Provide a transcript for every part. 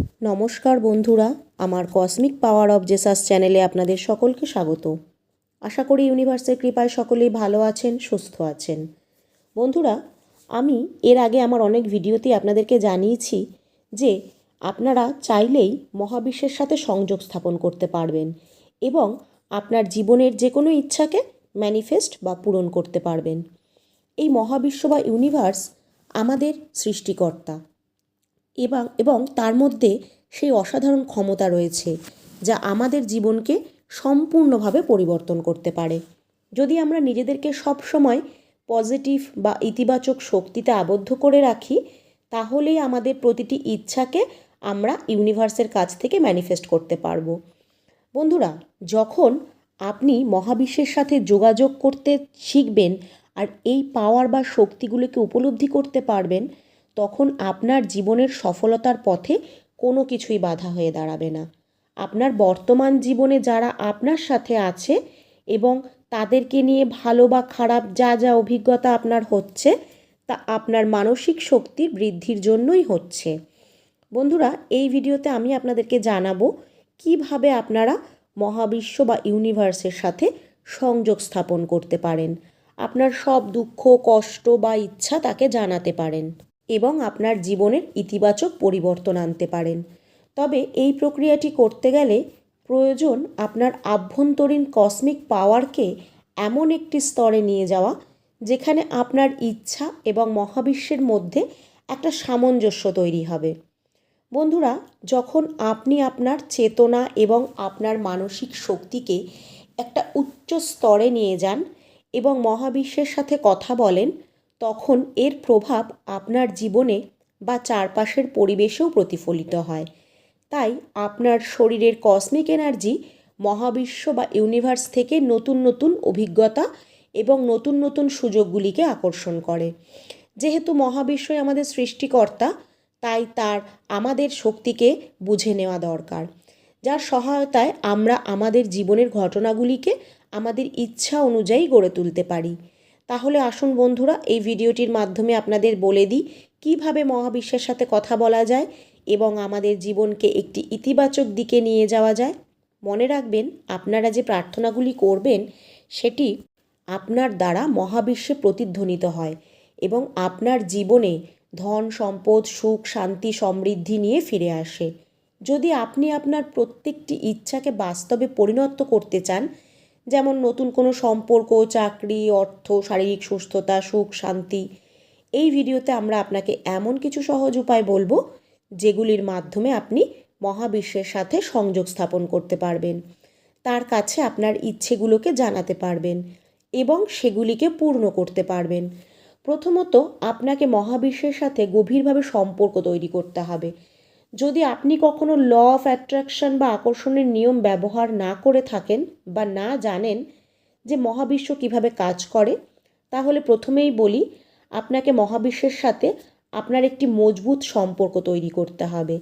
নমস্কার বন্ধুরা, আমার কসমিক পাওয়ার অব জেসাস চ্যানেলে আপনাদের সকলকে স্বাগত। আশা করি ইউনিভার্সের কৃপায় সকলেই ভালো আছেন, সুস্থ আছেন। বন্ধুরা, আমি এর আগে আমার অনেক ভিডিওতে আপনাদেরকে জানিয়েছি যে আপনারা চাইলেই মহাবিশ্বের সাথে সংযোগ স্থাপন করতে পারবেন এবং আপনার জীবনের যে কোনো ইচ্ছাকে ম্যানিফেস্ট বা পূরণ করতে পারবেন। এই মহাবিশ্ব বা ইউনিভার্স আমাদের সৃষ্টিকর্তা। এবং এবং তার মধ্যে সেই অসাধারণ ক্ষমতা রয়েছে, যা আমাদের জীবনকে সম্পূর্ণভাবে পরিবর্তন করতে পারে। যদি আমরা নিজেদেরকে সবসময় পজিটিভ বা ইতিবাচক শক্তিতে আবদ্ধ করে রাখি, তাহলেই আমাদের প্রতিটি ইচ্ছাকে আমরা ইউনিভার্সের কাছ থেকে ম্যানিফেস্ট করতে পারব। বন্ধুরা, যখন আপনি মহাবিশ্বের সাথে যোগাযোগ করতে শিখবেন আর এই পাওয়ার বা শক্তিগুলোকে উপলব্ধি করতে পারবেন তখন আপনার জীবনের সফলতার পথে কোনো কিছুই বাধা হয়ে দাঁড়াবে না। আপনার বর্তমান জীবনে যারা আপনার সাথে আছে এবং তাদেরকে নিয়ে ভালো বা খারাপ যা যা অভিজ্ঞতা আপনার হচ্ছে, তা আপনার মানসিক শক্তির বৃদ্ধির জন্যই হচ্ছে। বন্ধুরা, এই ভিডিওতে আমি আপনাদেরকে জানাব কীভাবে আপনারা মহাবিশ্ব বা ইউনিভার্সের সাথে সংযোগ স্থাপন করতে পারেন। আপনার সব দুঃখ, কষ্ট বা ইচ্ছা তাকে জানাতে পারেন। এবং আপনার জীবনের ইতিবাচক পরিবর্তন আনতে পারেন। তবে এই প্রক্রিয়াটি করতে গেলে প্রয়োজন আপনার আভ্যন্তরীণ কসমিক পাওয়ারকে এমন একটি স্তরে নিয়ে যাওয়া, যেখানে আপনার ইচ্ছা এবং মহাবিশ্বের মধ্যে একটা সামঞ্জস্য তৈরি হবে। বন্ধুরা, যখন আপনি আপনার চেতনা এবং আপনার মানসিক শক্তিকে একটা উচ্চ স্তরে নিয়ে যান এবং মহাবিশ্বের সাথে কথা বলেন তখন এর প্রভাব আপনার জীবনে বা চারপাশের পরিবেশেও প্রতিফলিত হয়। তাই আপনার শরীরের কসমিক এনার্জি মহাবিশ্ব বা ইউনিভার্স থেকে নতুন নতুন অভিজ্ঞতা এবং নতুন নতুন সুযোগগুলিকে আকর্ষণ করে। যেহেতু মহাবিশ্বই আমাদের সৃষ্টিকর্তা, তাই তার আমাদের শক্তিকে বুঝে নেওয়া দরকার। যার সহায়তায় আমরা আমাদের জীবনের ঘটনাগুলিকে আমাদের ইচ্ছা অনুযায়ী গড়ে তুলতে পারি। তাহলে আসুন বন্ধুরা, এই ভিডিওটির মাধ্যমে আপনাদের বলে দিই কীভাবে মহাবিশ্বের সাথে কথা বলা যায় এবং আমাদের জীবনকে একটি ইতিবাচক দিকে নিয়ে যাওয়া যায়। মনে রাখবেন, আপনারা যে প্রার্থনাগুলি করবেন, সেটি আপনার দ্বারা মহাবিশ্বে প্রতিধ্বনিত হয় এবং আপনার জীবনে ধন, সম্পদ, সুখ, শান্তি, সমৃদ্ধি নিয়ে ফিরে আসে। যদি আপনি আপনার প্রত্যেকটি ইচ্ছাকে বাস্তবে পরিণত করতে চান যেমন নতুন কোনো সম্পর্ক, চাকরি, অর্থ, শারীরিক সুস্থতা, সুখ, শান্তি, এই ভিডিওতে আমরা আপনাকে এমন কিছু সহজ উপায় বলব যেগুলির মাধ্যমে আপনি মহাবিশ্বের সাথে সংযোগ স্থাপন করতে পারবেন। তার কাছে আপনার ইচ্ছেগুলোকে জানাতে পারবেন এবং সেগুলিকে পূর্ণ করতে পারবেন। প্রথমত, আপনাকে মহাবিশ্বের সাথে গভীরভাবে সম্পর্ক তৈরি করতে হবে। যদি আপনি কখনো ল অফ অ্যাট্রাকশন বা আকর্ষণের নিয়ম ব্যবহার না করে থাকেন বা না জানেন যে মহাবিশ্ব কীভাবে কাজ করে, তাহলে প্রথমেই বলি, আপনাকে মহাবিশ্বের সাথে আপনার একটি মজবুত সম্পর্ক তৈরি করতে হবে।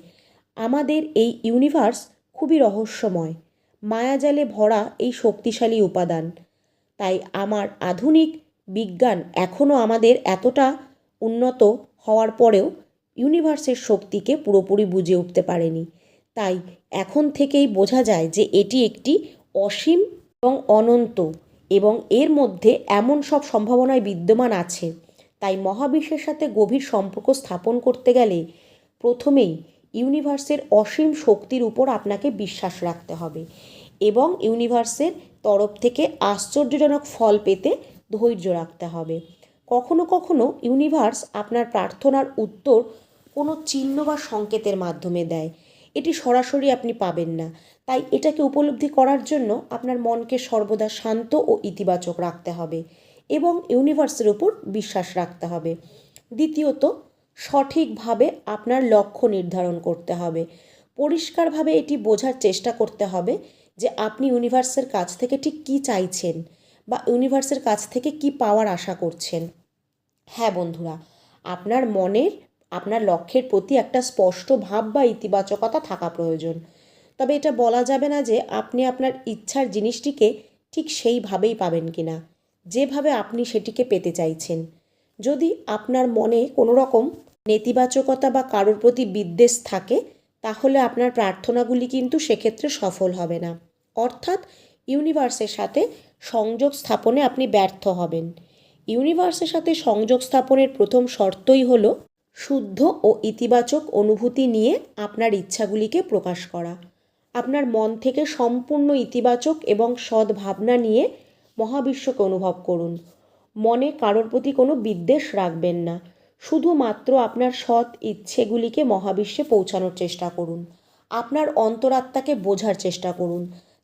আমাদের এই ইউনিভার্স খুবই রহস্যময়। মায়াজালে ভরা এই শক্তিশালী উপাদান। তাই আমার আধুনিক বিজ্ঞান এখনও আমাদের এতটা উন্নত হওয়ার পরেও ইউনিভার্সের শক্তিকে পুরোপুরি বুঝে উঠতে পারেনি। তাই এখন থেকেই বোঝা যায় যে এটি একটি অসীম এবং অনন্ত এবং এর মধ্যে এমন সব সম্ভাবনায় বিদ্যমান আছে। তাই মহাবিশ্বের সাথে গভীর সম্পর্ক স্থাপন করতে গেলে প্রথমেই ইউনিভার্সের অসীম শক্তির উপর আপনাকে বিশ্বাস রাখতে হবে এবং ইউনিভার্সের তরফ থেকে আশ্চর্যজনক ফল পেতে ধৈর্য রাখতে হবে। কখনো কখনো ইউনিভার্স আপনার প্রার্থনার উত্তর কোনো চিহ্ন বা সংকেতের মাধ্যমে দেয়। এটি সরাসরি আপনি পাবেন না। তাই এটাকে উপলব্ধি করার জন্য আপনার মনকে সর্বদা শান্ত ও ইতিবাচক রাখতে হবে এবং ইউনিভার্সের উপর বিশ্বাস রাখতে হবে। দ্বিতীয়ত, সঠিকভাবে আপনার লক্ষ্য নির্ধারণ করতে হবে। পরিষ্কারভাবে এটি বোঝার চেষ্টা করতে হবে যে আপনি ইউনিভার্সের কাছ থেকে ঠিক কী চাইছেন বা ইউনিভার্সের কাছ থেকে কি পাওয়ার আশা করছেন। হ্যাঁ বন্ধুরা, আপনার মনের আপনার লক্ষ্যের প্রতি একটা স্পষ্ট ভাব বা ইতিবাচকতা থাকা প্রয়োজন। তবে এটা বলা যাবে না যে আপনি আপনার ইচ্ছার জিনিসটিকে ঠিক সেইভাবেই পাবেন কি না যেভাবে আপনি সেটিকে পেতে চাইছেন। যদি আপনার মনে কোনো রকম নেতিবাচকতা বা কারোর প্রতি বিদ্বেষ থাকে, তাহলে আপনার প্রার্থনাগুলি কিন্তু সেক্ষেত্রে সফল হবে না। অর্থাৎ ইউনিভার্সের সাথে সংযোগ স্থাপনে আপনি ব্যর্থ হবেন। ইউনিভার্সের সাথে সংযোগ স্থাপনের প্রথম শর্তই হল শুদ্ধ ও ইতিবাচক অনুভূতি নিয়ে আপনার ইচ্ছাগুলিকে প্রকাশ করা। আপনার মন থেকে সম্পূর্ণ ইতিবাচক এবং সদ্ভাবনা নিয়ে মহাবিশ্বকে অনুভব করুন। মনে কারোর প্রতি কোনো বিদ্বেষ রাখবেন না। শুধুমাত্র আপনার সৎ ইচ্ছেগুলিকে মহাবিশ্বে পৌঁছানোর চেষ্টা করুন। আপনার অন্তরাত্মাকে বোঝার চেষ্টা করুন।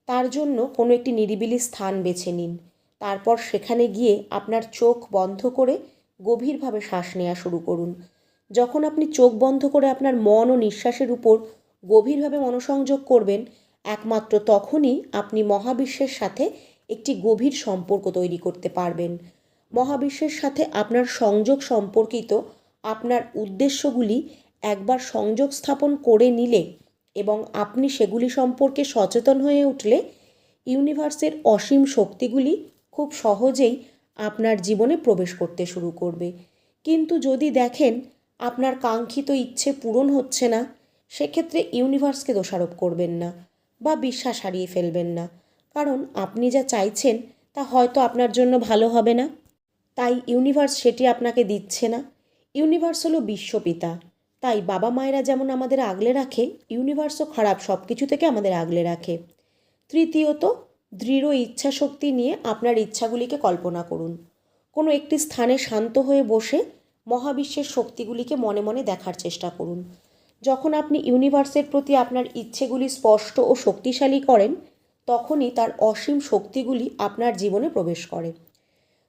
তার জন্য কোনো একটি নিরিবিলি স্থান বেছে নিন। তারপর সেখানে গিয়ে আপনার চোখ বন্ধ করে গভীরভাবে শ্বাস নেওয়া শুরু করুন। যখন আপনি চোখ বন্ধ করে আপনার মন ও নিঃশ্বাসের উপর গভীরভাবে মনোসংযোগ করবেন, একমাত্র তখনই আপনি মহাবিশ্বের সাথে একটি গভীর সম্পর্ক তৈরি করতে পারবেন। মহাবিশ্বের সাথে আপনার সংযোগ সম্পর্কিত আপনার উদ্দেশ্যগুলি একবার সংযোগ স্থাপন করে নিলে এবং আপনি সেগুলি সম্পর্কে সচেতন হয়ে উঠলে, ইউনিভার্সের অসীম শক্তিগুলি খুব সহজেই আপনার জীবনে প্রবেশ করতে শুরু করবে। কিন্তু যদি দেখেন আপনার কাঙ্ক্ষিত ইচ্ছে পূরণ হচ্ছে না, সেক্ষেত্রে ইউনিভার্সকে দোষারোপ করবেন না বা বিশ্বাস হারিয়ে ফেলবেন না। কারণ আপনি যা চাইছেন, তা হয়তো আপনার জন্য ভালো হবে না। তাই ইউনিভার্স সেটি আপনাকে দিচ্ছে না। ইউনিভার্স হলো বিশ্বপিতা তাই বাবা মায়েরা যেমন আমাদের আগলে রাখে, ইউনিভার্সও খারাপ সব কিছু থেকে আমাদের আগলে রাখে। তৃতীয়ত, দৃঢ় ইচ্ছা শক্তি নিয়ে আপনার ইচ্ছাগুলিকে কল্পনা করুন। কোনো একটি স্থানে শান্ত হয়ে বসে মহাবিশ্বের শক্তিগুলিকে মনে মনে দেখার চেষ্টা করুন। যখন আপনি ইউনিভার্সের প্রতি আপনার ইচ্ছেগুলি স্পষ্ট ও শক্তিশালী করেন, তখনই তার অসীম শক্তিগুলি আপনার জীবনে প্রবেশ করে।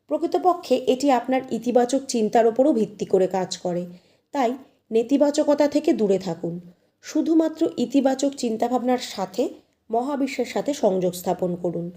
প্রকৃতপক্ষে এটি আপনার ইতিবাচক চিন্তার ওপরও ভিত্তি করে কাজ করে। তাই নেতিবাচকতা থেকে দূরে থাকুন। শুধুমাত্র ইতিবাচক চিন্তাভাবনার সাথে মহাবিশ্বের সাথে সংযোগ স্থাপন করুন।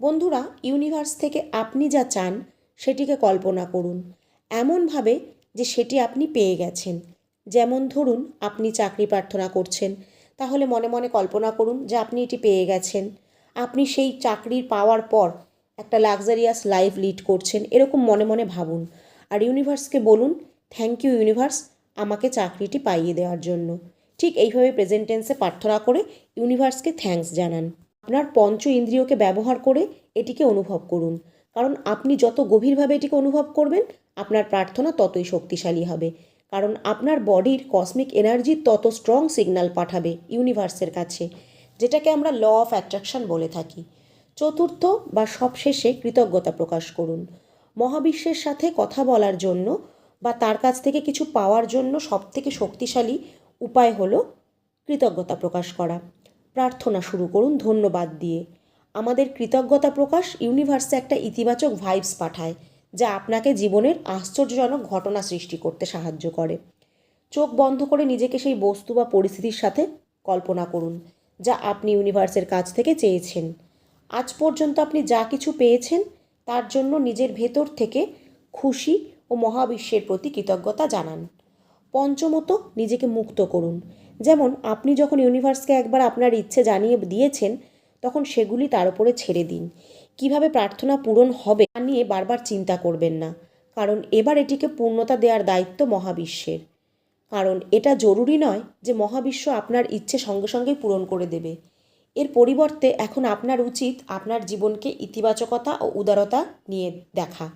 বন্ধুরা, ইউনিভার্স থেকে আপনি যা চান, সেটিকে কল্পনা করুন। এমনভাবে যে সেটি আপনি পেয়ে গেছেন। যেমন ধরুন, আপনি চাকরি প্রার্থনা করছেন। তাহলে মনে মনে কল্পনা করুন যে আপনি এটি পেয়ে গেছেন। আপনি সেই চাকরির পাওয়ার পর একটা লাক্সারিয়াস লাইফ লিড করছেন, এরকম মনে মনে ভাবুন। আর ইউনিভার্সকে বলুন থ্যাংক ইউ ইউনিভার্স আমাকে চাকরিটি পাইয়ে দেওয়ার জন্য। ঠিক এইভাবে প্রেজেন্ট টেন্সে প্রার্থনা করে ইউনিভার্সকে থ্যাঙ্কস জানান। আপনার পঞ্চ ইন্দ্রিয়কে ব্যবহার করে এটিকে অনুভব করুন। কারণ আপনি যত গভীরভাবে এটিকে অনুভব করবেন, আপনার প্রার্থনা ততই শক্তিশালী হবে। কারণ আপনার বডির কসমিক এনার্জি তত স্ট্রং সিগন্যাল পাঠাবে ইউনিভার্সের কাছে, যেটাকে আমরা ল অফ অ্যাট্রাকশন বলে থাকি। চতুর্থ বা সবশেষে কৃতজ্ঞতা প্রকাশ করুন। মহাবিশ্বের সাথে কথা বলার জন্য বা তার কাছ থেকে কিছু পাওয়ার জন্য সবথেকে শক্তিশালী উপায় হলো কৃতজ্ঞতা প্রকাশ করা। প্রার্থনা শুরু করুন, ধন্যবাদ দিয়ে। আমাদের কৃতজ্ঞতা প্রকাশ ইউনিভার্সে একটা ইতিবাচক ভাইবস পাঠায়, যা আপনাকে জীবনের আশ্চর্যজনক ঘটনা সৃষ্টি করতে সাহায্য করে। চোখ বন্ধ করে নিজেকে সেই বস্তু বা পরিস্থিতির সাথে কল্পনা করুন, যা আপনি ইউনিভার্সের কাছ থেকে চেয়েছেন। আজ পর্যন্ত আপনি যা কিছু পেয়েছেন, তার জন্য নিজের ভেতর থেকে খুশি ও মহাবিশ্বের প্রতি কৃতজ্ঞতা জানান। পঞ্চমত, নিজেকে মুক্ত করুন। যেমন, আপনি যখন ইউনিভার্সকে একবার আপনার ইচ্ছে জানিয়ে দিয়েছেন তখন সেগুলি তার উপরে ছেড়ে দিন। কীভাবে প্রার্থনা পূরণ হবে তা নিয়ে বারবার চিন্তা করবেন না, কারণ এবার এটিকে পূর্ণতা দেওয়ার দায়িত্ব মহাবিশ্বের। কারণ এটা জরুরি নয় যে মহাবিশ্ব আপনার ইচ্ছে সঙ্গে সঙ্গেই পূরণ করে দেবে। এর পরিবর্তে এখন আপনার উচিত আপনার জীবনকে ইতিবাচকতা ও উদারতা নিয়ে দেখা।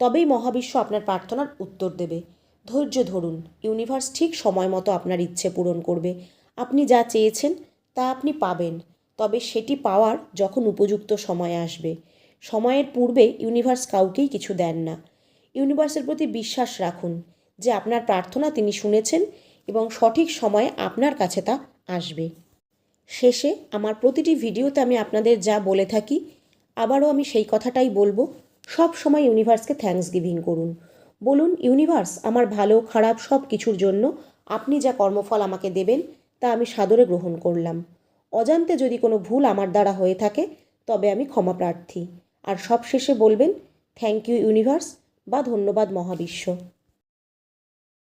তবেই মহাবিশ্ব আপনার প্রার্থনার উত্তর দেবে। ধৈর্য ধরুন, ইউনিভার্স ঠিক সময় মতো আপনার ইচ্ছে পূরণ করবে। আপনি যা চেয়েছেন তা আপনি পাবেন। তবে সেটি পাওয়ার যখন উপযুক্ত সময় আসবে। সময়ের পূর্বে ইউনিভার্স কাউকেই কিছু দেন না। ইউনিভার্সের প্রতি বিশ্বাস রাখুন যে আপনার প্রার্থনা তিনি শুনেছেন এবং সঠিক সময়ে আপনার কাছে তা আসবে। শেষে আমার প্রতিটি ভিডিওতে আমি আপনাদের যা বলে থাকি, আবারও আমি সেই কথাটাই বলব, সব সময় ইউনিভার্সকে থ্যাঙ্কস গিভিং করুন। বলুন, ইউনিভার্স, আমার ভালো, খারাপ সব কিছুর জন্য আপনি যা কর্মফল আমাকে দেবেন তা আমি সাদরে গ্রহণ করলাম। অজান্তে যদি কোনো ভুল আমার দ্বারা হয়ে থাকে, তবে আমি ক্ষমা প্রার্থী। আর সবশেষে বলবেন থ্যাংক ইউ ইউনিভার্স বা ধন্যবাদ, মহাবিশ্ব